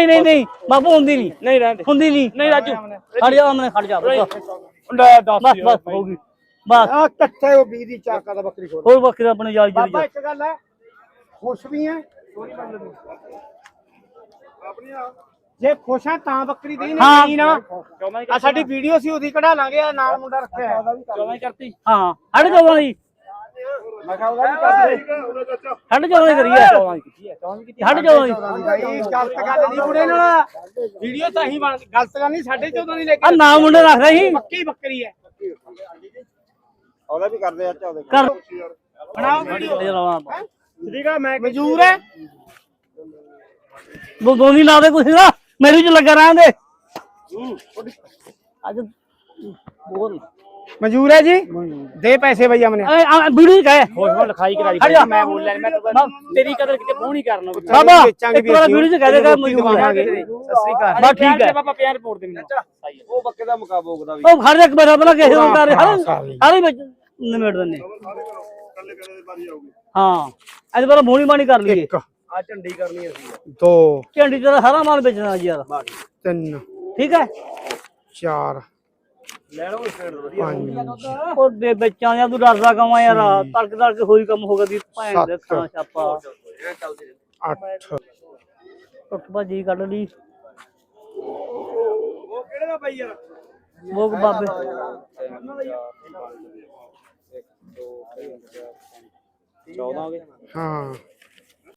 ਨਹੀਂ ਨਹੀਂ ਨਹੀਂ ਬਾਪੂ ਹੁੰਦੀ ਨਹੀਂ। ਨਹੀਂ ਰਹਿੰਦੇ। ਹੁੰਦੀ ਨਹੀਂ। ਨਹੀਂ ਰਾਜੂ। ਖੜ ਜਾ ਮੈਂ ਖੜ ਜਾ ਬਸ ਬਸ ਬਸ ਹੋ ਗਈ। ਬਸ। ਆ ਕੱਟੇ ਉਹ 20 ਦੀ ਚਾਕਾ ਦਾ ਬੱਕਰੀ ਖੋਲ ਹੋਰ ਬੱਕਰੀ ਦਾ ਆਪਣੇ ਜਾਲ ਬਾਬਾ ਜਰੀ ਇੱਕ ਗੱਲ ਹੈ ਖੁਸ਼ ਵੀ ਹੈ ਜੇ ਖੁਸ਼ ਹੈ ਤਾਂ ਬੱਕਰੀ ਦੀ ਹਾਂ। ਨਹੀਂ ਨਾ। ਆ ਸਾਡੀ ਵੀਡੀਓ ਸੀ ਉਹਦੀ ਕਢਾ ਲਾਂਗੇ ਆ ਨਾਲ ਮੁੰਡਾ ਰੱਖਿਆ ਹੈ। 14 ਕਰਤੀ। ਹਾਂ ਹਟ ਜਾਵਾਂ ਜੀ ਮੈਂ ਕਿਹਾ ਉਹਦਾ ਵੀ ਕਰ ਦੇ। ਹਟ ਜਾਵਾਂ ਕਰੀਏ। 14 ਕੀਤੀ ਹੈ 14 ਕੀਤੀ ਹਟ ਜਾਵਾਂ ਜੀ ਭਾਈ ਗਲਤ ਗੱਲ ਨਹੀਂ ਮੁੰਡੇ ਨਾਲ। ਵੀਡੀਓ ਤਾਂ ਹੀ ਬਣ ਗਲਤ ਗੱਲ ਨਹੀਂ 14.5 ਦੀ ਲੈ ਆ ਕੇ ਨਾ ਮੁੰਡੇ ਰੱਖਦਾ ਸੀ। ਪੱਕੀ ਬੱਕਰੀ ਹੈ। ਉਹਦਾ ਵੀ ਕਰਦੇ ਆ ਚਾਹਦੇ ਕਰ। ਬਣਾਓ ਵੀਡੀਓ। ਠੀਕ ਠੀਕ ਆ ਮੈਂ ਮਨਜ਼ੂਰ ਹੈ। ਦੋ ਦੋ ਨਹੀਂ ਲਾਦੇ ਕੁਛ ਨਾ। ਮੇਰੇ ਚ ਲੱਗਾ ਰਹਿੰਦੇ ਅੱਜ ਬੋਲ। ਮਨਜ਼ੂਰ ਹੈ ਜੀ? ਦੇ ਪੈਸੇ ਬਈ ਆ ਵੀਡੀਓ ਕਹੇ। ਹੋਸ਼ ਹੋਸ਼ ਲਿਖਾਈ ਕਰਾ। ਦੀ। ਮੈਂ ਬੋਲ ਲੈ ਮੈਂ ਤਾਂ ਤੇਰੀ ਕਦਰ ਕਿਤੇ ਪਹੁੰਚ ਨਹੀਂ ਕਰਨਾ ਬਾਬਾ ਵੇਚਾਂਗੇ ਇੱਕ ਵਾਰ ਵੀਡੀਓ ਚ ਕਹਦੇ ਕਰ ਮਜੂਰ ਦਵਾਵਾਂਗੇ। ਹੈ ਸਤਿ ਸ੍ਰੀ ਅਕਾਲ। ਬਸ ਠੀਕ ਹੈ। ਬਾਬਾ ਪਿਆਰ ਰਿਪੋਰਟ ਦੇ ਮੈਨੂੰ। ਉਹ ਬੱਕੇ ਦਾ ਮੁਕਾਬਲਾ ਉਹਦਾ ਵੀ। ਉਹ ਖੜ ਜਾ ਇੱਕ ਵਾਰ ਪਹਿਲਾਂ ਕਿਸੇ ਨੂੰ ਕਰ ਹਰ ਵਿੱਚ ਨਿਮੇੜ ਦਿੰਨੇ ਹਾਂ। ਅੱਜ ਪਹਿਲਾਂ ਮੋਣੀ ਮਾਣੀ ਕਰ ਲਈਏ। ਇੱਕ। ਆ ਝੰਡੀ ਕਰਨੀ ਅਸੀਂ। ਦੋ। ਝੰਡੀ ਤੇਰਾ ਸਾਰਾ ਮਾਲ ਵੇਚਣਾ ਜੀ ਯਾਰ। ਤਿੰਨ। ਠੀਕ ਹੈ। ਚਾਰ। ਲੈ ਲਓ ਸਟੇਟ ਵਧੀਆ ਪੰਜ ਉਹ ਦੇ ਬੱਚਾਂ ਜਾਂ ਤੂੰ ਡਰਦਾ ਕਮਾ ਯਾਰ ਤੜਕ ਤੜਕ ਹੋਈ ਕੰਮ ਹੋ ਗਿਆ ਦੀ ਭੈਣ ਦੇ ਸੱਤ। ਖਾਂ ਛਾਪਾ ਅੱਠ ਉੱਠ ਭਾਜੀ ਕੱਢ ਲਈ ਉਹ ਕਿਹੜੇ ਦਾ ਬਾਈ ਯਾਰ ਮੋਗ ਬਾਬੇ ਚੌਦਾਂ ਹੋ ਗਏ ਹਾਂ